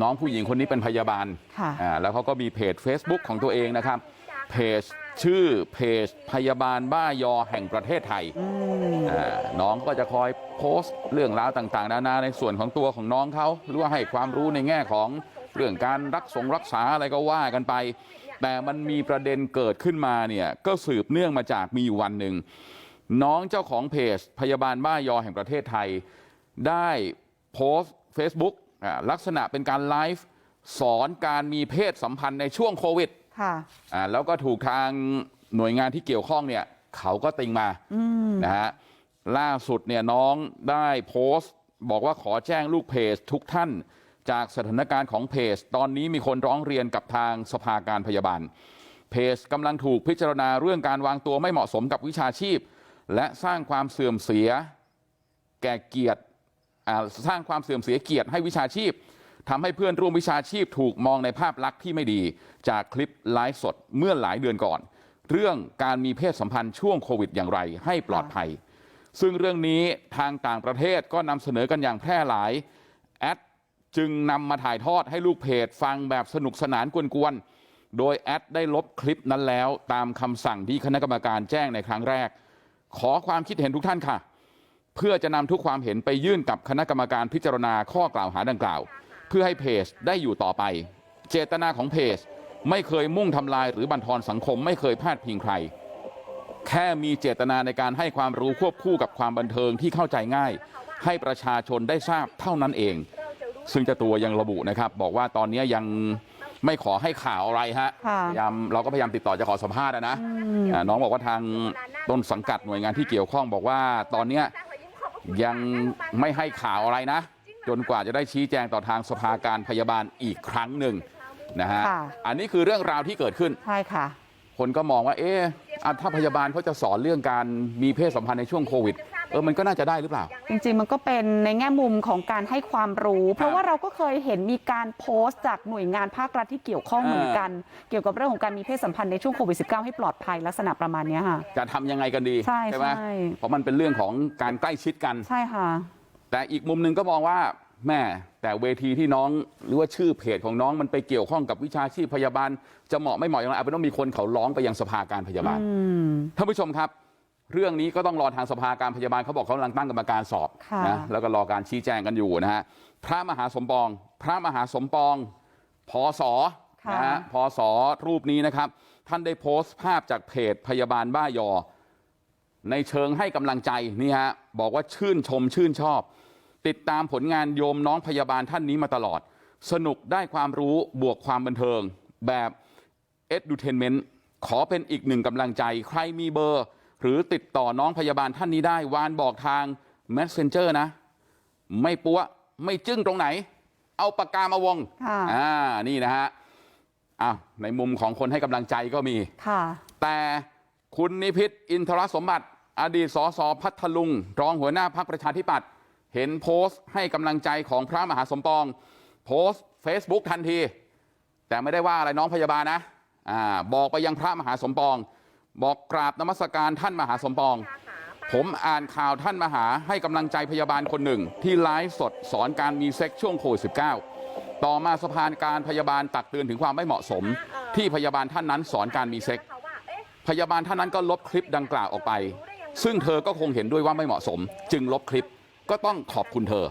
น้องผู้หญิงคนนี้เป็นพยาบาลค่ะอ่าแล้วเขาก็มีเพจ Facebook ของตัวเองนะครับเพจชื่อเพจพยาบาลบ้ายอแห่งประเทศไทยอ่าน้องก็จะคอยโพสต์เรื่องราวต่างๆนานาในส่วนของตัวของน้องเขาหรือว่าให้ความรู้ในแง่ของเรื่องการรักษงรักษาอะไรก็ว่ากันไป แต่มันมีประเด็นเกิดขึ้นมาเนี่ยก็สืบเนื่องมาจากมีอยู่วันหนึ่งน้องเจ้าของเพจพยาบาลบ้ายอแห่งประเทศไทย ได้โพสต์ Facebook อ่า ลักษณะเป็นการไลฟ์สอนการมีเพศสัมพันธ์ในช่วงโควิดค่ะอ่าแล้วก็ถูกทางหน่วยงานที่เกี่ยวข้องเนี่ยเขาก็ติงมานะฮะล่าสุดเนี่ยน้องได้โพสต์บอกว่าขอแจ้งลูกเพจทุกท่านจากสถานการณ์ของเพจตอนนี้มีคนร้องเรียนกับทางสภาการพยาบาล เพจกำลังถูกพิจารณาเรื่องการวางตัวไม่เหมาะสมกับวิชาชีพ และสร้างความเสื่อมเสีย แก่เกียรติอ่า สร้างความเสื่อมเสียเกียรติให้วิชาชีพทำให้เพื่อนร่วมวิชาชีพถูกมองในภาพลักษณ์ที่ไม่ดีจากคลิปไลฟ์สดเมื่อหลายเดือนก่อนเรื่องการมีเพศสัมพันธ์ช่วงโควิดอย่างไรให้ปลอดภัยซึ่งเรื่องนี้ทางต่างประเทศก็นำเสนอกันอย่างแพร่หลายแอดจึงนำมาถ่ายทอดให้ลูกเพจฟังแบบสนุกสนานกวนๆโดยแอดได้ลบคลิปนั้นแล้วตามคำสั่งที่คณะกรรมการแจ้งในครั้งแรกขอความคิดเห็นทุกท่านค่ะ เพื่อจะนำทุกความเห็นไปยื่นกับคณะกรรมการพิจารณาข้อกล่าวหาดังกล่าวเพื่อให้เพจได้อยู่ต่อไปเจตนาของเพจไม่เคยมุ่งทำลายหรือบั่นทอนสังคมไม่เคยพาดพิงใครแค่มีเจตนาในการให้ความรู้ควบคู่กับความบันเทิงที่เข้าใจง่ายให้ประชาชนได้ทราบเท่านั้นเอง ซึ่งเจ้าตัวยังระบุนะครับบอกว่าตอนนี้ยังไม่ขอให้ข่าวอะไรฮะค่ะพยายามเราก็พยายามติดต่อจะขอสัมภาษณ์อะนะอ่าน้องบอกว่าทางต้นสังกัดหน่วยงานที่เกี่ยวข้องบอกว่าตอนเนี้ย ยังไม่ให้ข่าวอะไรนะจนกว่าจะได้ชี้แจงต่อทางสภาการพยาบาลอีกครั้งหนึ่งนะฮะค่ะอันนี้คือเรื่องราวที่เกิดขึ้นใช่ค่ะคนก็มองว่าเอ๊ะอะถ้าพยาบาลเขาจะสอนเรื่องการมีเพศสัมพันธ์ในช่วงโควิดเออ มันก็น่าจะได้หรือเปล่าจริงๆมันก็เป็นในแง่มุมของการให้ความรู้เพราะว่าเราก็เคยเห็นมีการโพสต์จากหน่วยงานภาครัฐที่เกี่ยวข้องเหมือนกันเกี่ยวกับเรื่องของการมีเพศสัมพันธ์ในช่วงโควิด -19 ให้ปลอดภัยลักษณะประมาณเนี้ยค่ะจะทำยังไงกันดีใช่ไหมใช่เพราะมันเป็นเรื่องของการใกล้ชิดกันใช่ค่ะแต่อีกมุมหนึ่งก็มองว่าแม่แต่เวทีที่น้องหรือว่าชื่อเพจของน้องมันไปเกี่ยวข้องกับวิชาชีพพยาบาล จะเหมาะไม่เหมาะอย่างไรเอาเป็นต้องมีคนเขาร้องไปยังสภาการพยาบาลอืมท่านผู้ชมครับ เรื่องนี้ก็ต้องรอทางสภาการพยาบาลเขาบอกเขากำลังตั้งกรรมการสอบค่ะนะแล้วก็รอการชี้แจงกันอยู่นะฮะพระมหาสมปองพระมหาสมปองพศนะฮะพศรูปนี้นะครับ ท่านได้โพสต์ภาพจากเพจพยาบาลบ้ายอ ในเชิงให้กำลังใจนี่ฮะบอกว่าชื่นชมชื่นชอบ ติดตามผลงานโยมน้องพยาบาลท่านนี้มาตลอด สนุกได้ความรู้บวกความบันเทิงแบบ edutainment ขอเป็นอีกหนึ่งกำลังใจ ใครมีเบอร์ หรือติดต่อน้องพยาบาลท่านนี้ได้วานบอกทาง messenger นะไม่ปัวไม่จึ้งตรงไหน เอาปากกามาวงค่ะอ่านี่นะฮะอ้าวในมุมของคนให้กำลังใจก็มีค่ะแต่คุณนิพิษอินทรสมบัติ อดีตสสพัทลุง รองหัวหน้าพักประชาธิปัตย์เห็นโพสต์ให้กำลังใจของพระมหาสมปอง โพสต์ Facebook ทันที แต่ไม่ได้ว่าอะไรน้องพยาบาลนะอ่าบอกไปยังพระมหาสมปอง บอกกราบนมัสการท่านมหาสมปองผมอ่านข่าวท่านมหาให้กำลังใจพยาบาลคนหนึ่งที่ไลฟ์สดสอนการมีเซ็กช่วงโควิด19ต่อมาสภานการพยาบาลตักเตือนถึงความไม่เหมาะสมที่พยาบาลท่านนั้นสอนการมีเซ็กพยาบาลท่านนั้นก็ลบคลิปดังกล่าวออกไปซึ่งเธอก็คงเห็นด้วยว่าไม่เหมาะสมจึงลบคลิปก็ต้องขอบคุณเธอ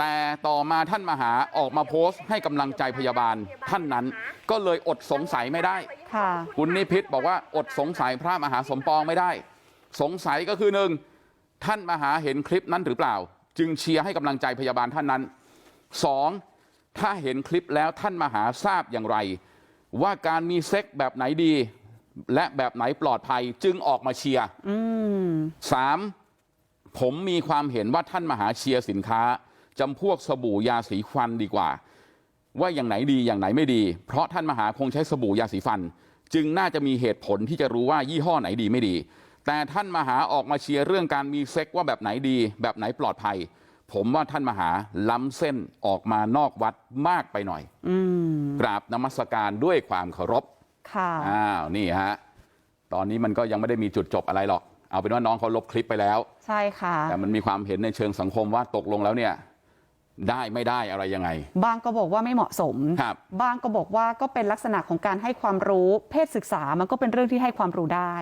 แต่ต่อมาท่านมหาออกมาโพสต์ให้กำลังใจพยาบาลท่านนั้นก็เลยอดสงสัยไม่ได้ค่ะคุณนิพิษบอกว่าอดสงสัยพระมหาสมปองไม่ได้สงสัยก็คือหนึ่งท่านมหาเห็นคลิปนั้นหรือเปล่า จึงเชียร์ให้กำลังใจพยาบาลท่านนั้นสองถ้าเห็นคลิปแล้วท่านมหาทราบอย่างไร ว่าการมีเซ็กแบบไหนดี และแบบไหนปลอดภัยจึงออกมาเชียร์อืมสามผมมีความเห็นว่าท่านมหาเชียร์สินค้า จำพวกสบู่ยาสีฟันดีกว่าว่าอย่างไหนดีอย่างไหนไม่ดีเพราะท่านมหาคงใช้สบู่ยาสีฟันจึงน่าจะมีเหตุผลที่จะรู้ว่ายี่ห้อไหนดีไม่ดีแต่ท่านมหาออกมาเชียร์เรื่องการมีเซ็กว่าแบบไหนดีแบบไหนปลอดภัยผมว่าท่านมหาล้ำเส้นออกมานอกวัดมากไปหน่อยอืมกราบนมัสการด้วยความเคารพค่ะอ้าวนี่ฮะตอนนี้มันก็ยังไม่ได้มีจุดจบอะไรหรอกเอาเป็นว่าน้องเขาลบคลิปไปแล้วใช่ค่ะแต่มันมีความเห็นในเชิงสังคมว่าตกลงแล้วเนี่ย ได้ไม่ได้อะไรยังไงบางก็บอกว่าไม่เหมาะสมครับบางก็บอกว่าก็เป็นลักษณะของการให้ความรู้เพศศึกษามันก็เป็นเรื่องที่ให้ความรู้ได้